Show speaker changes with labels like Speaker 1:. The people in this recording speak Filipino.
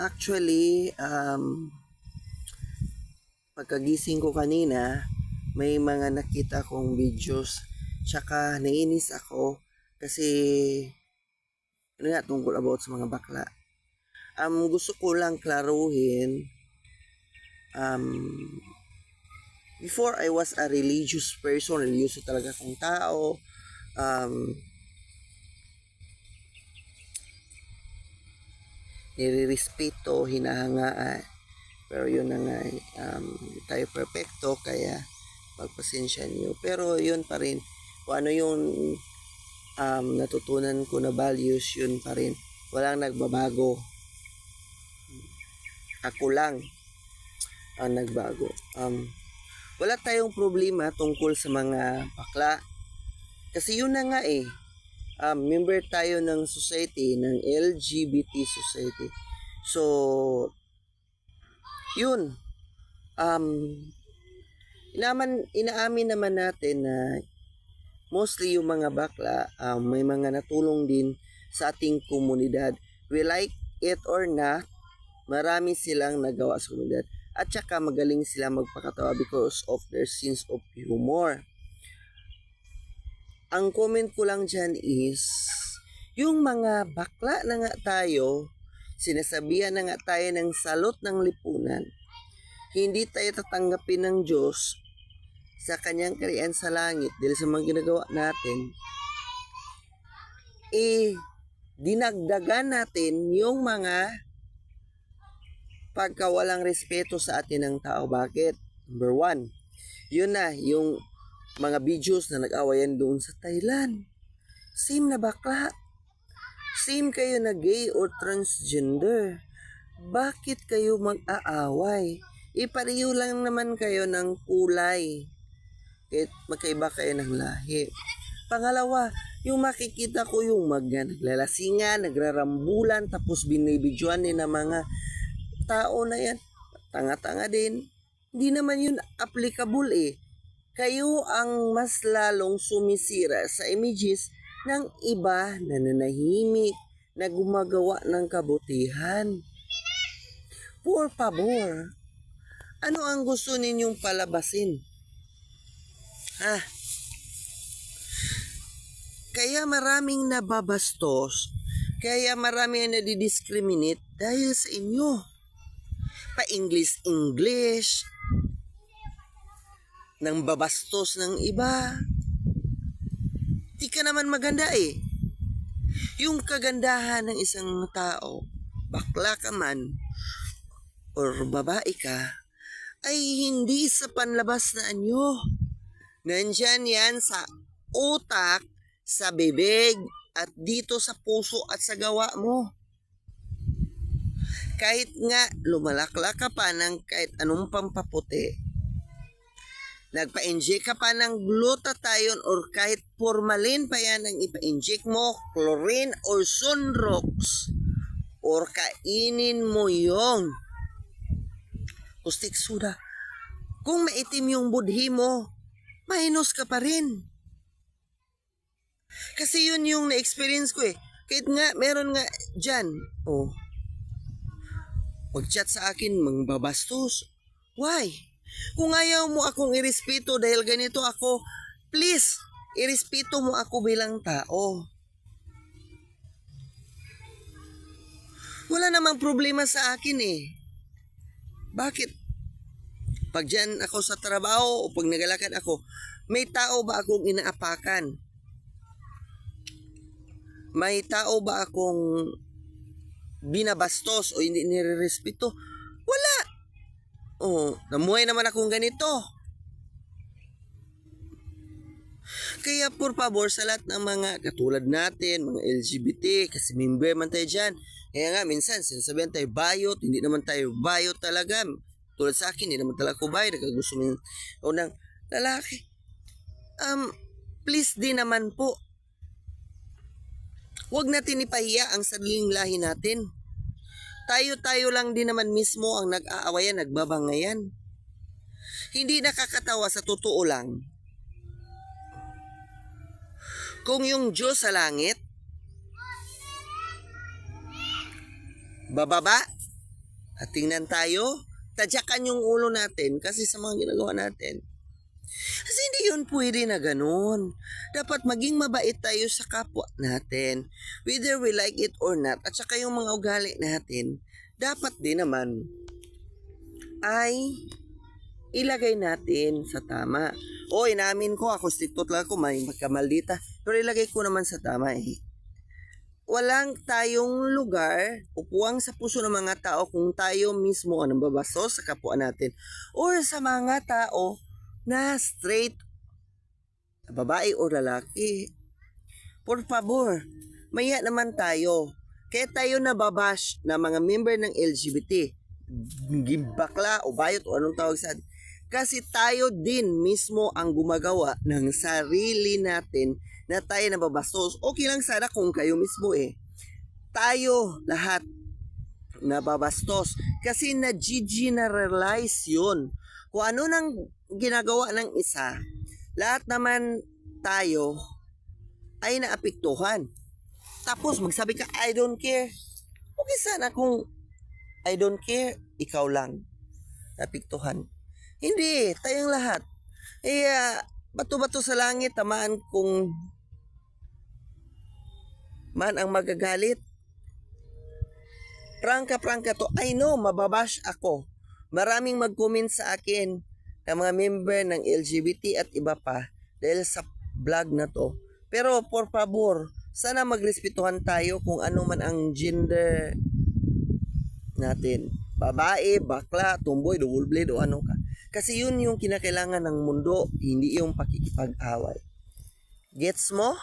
Speaker 1: Actually, um, pagkagising ko kanina, may mga nakita kong videos. Tsaka nainis ako kasi ano nga tungkol about sa mga bakla. Um, gusto ko lang klaruhin um, before I was a religious person, religyoso talaga akong tao. Um, nirirespeto, hinahangaan. Pero yun na nga, um, tayo perfecto, kaya magpasensya niyo. Pero yun pa rin, kung ano yung um, natutunan ko na values, yun pa rin. Walang nagbabago. Ako lang ang nagbago. Um, wala tayong problema tungkol sa mga bakla. Kasi yun na nga eh. Um, member tayo ng society, ng LGBT society. So, yun. Um, inaman, inaamin naman natin na mostly yung mga bakla, um, may mga natulong din sa ating komunidad. We like it or not, marami silang nagawa sa komunidad. At saka magaling sila magpakatawa because of their sense of humor. Ang comment ko lang dyan is, yung mga bakla na nga tayo, sinasabihan na nga tayo ng salot ng lipunan, hindi tayo tatanggapin ng Diyos sa kanyang kariyan sa langit dahil sa mga ginagawa natin, eh, dinagdagan natin yung mga pagkawalang respeto sa atin ng tao. Bakit? Number one, yun na, yung mga videos na nag-awayan doon sa Thailand. Same na bakla. Same kayo na gay or transgender. Bakit kayo mag-aaway? Ipareho lang naman kayo ng kulay. Kahit magkaiba kayo ng lahi. Pangalawa, yung makikita ko yung mga naglalasingan, nagrarambulan, tapos binibidyoan din ng mga tao na yan. Tanga-tanga din. Hindi naman yun applicable eh. Kayo ang mas lalong sumisira sa images ng iba na nanahimik na gumagawa ng kabutihan. Por favor, ano ang gusto ninyong palabasin? Ha? Kaya maraming nababastos, kaya maraming ang nadidiscriminate dahil sa inyo. Pa-English-English, nang babastos ng iba. Di ka naman maganda eh. Yung kagandahan ng isang tao, bakla ka man, or babae ka, ay hindi sa panlabas na anyo. Nandyan yan sa utak, sa bibig, at dito sa puso at sa gawa mo. Kahit nga lumalakla ka pa ng kahit anong pampaputi, nagpa-inject ka pa ng glutathione or kahit formalin pa yan ang ipa-inject mo, chlorine or sunrox, or kainin mo yung caustic soda. Kung maitim yung budhi mo, mainos ka pa rin. Kasi yun yung na-experience ko eh. Kahit nga, meron nga dyan, oh, mag-chat sa akin, mangbabastos. Why? Kung ayaw mo akong irespeto dahil ganito ako, please, irespeto mo ako bilang tao. Wala namang problema sa akin eh. Bakit? Pag dyan ako sa trabaho o pag nagalakad ako, may tao ba akong inaapakan? May tao ba akong binabastos o hindi nirerespeto? Namuhay naman akong ganito. Kaya por favor sa lahat ng mga katulad natin, mga LGBT, kasi member man tayo dyan. Kaya nga minsan sinasabihan tayo bayot, hindi naman tayo bayot talaga. Tulad sa akin, hindi naman talaga ako bayot. Nagkagusto mo o ng lalaki. Um, please din naman po. Huwag natin ipahiya ang sariling lahi natin. Tayo-tayo lang din naman mismo ang nag-aawayan, nagbabangayan. Hindi nakakatawa sa totoo lang. Kung yung Diyos sa langit, bababa, At tingnan tayo, tadyakan yung ulo natin kasi sa mga ginagawa natin. Kasi yun pwede na ganun. Dapat maging mabait tayo sa kapwa natin. Whether we like it or not. At saka yung mga ugali natin, dapat din naman ay ilagay natin sa tama. O, inamin ko, ako stricto lang ako, may magkamaldita. Pero ilagay ko naman sa tama eh. Walang tayong lugar, upuang sa puso ng mga tao kung tayo mismo ang nambabastos sa kapwa natin. Or sa mga tao na straight, babae o lalaki. Por favor, maya naman tayo. Kaya tayo nababash na mga member ng LGBT, gimbakla o bayot o anong tawag sa. Kasi tayo din mismo ang gumagawa ng sarili natin na tayo nababastos. Okay lang sana kung kayo mismo eh. Tayo lahat nababastos. Kasi na-generalize yun. Kung ano nang ginagawa ng isa, lahat naman tayo ay naapektuhan. Tapos magsabi ka, I don't care. Okay sana kung I don't care, ikaw lang. Naapektuhan. Hindi, tayong lahat. Eh, ah, bato-bato sa langit, tamaan kung man ang magagalit. Prangka-prangka to. I know, mababash ako. Maraming mag-comment sa akin ng mga member ng LGBT at iba pa dahil sa vlog na to. Pero por favor, sana magrespetuhan tayo kung ano man ang gender natin. Babae, bakla, tumboy, double blade o ano ka. Kasi yun yung kinakailangan ng mundo, hindi yung pakikipag-away. Gets mo?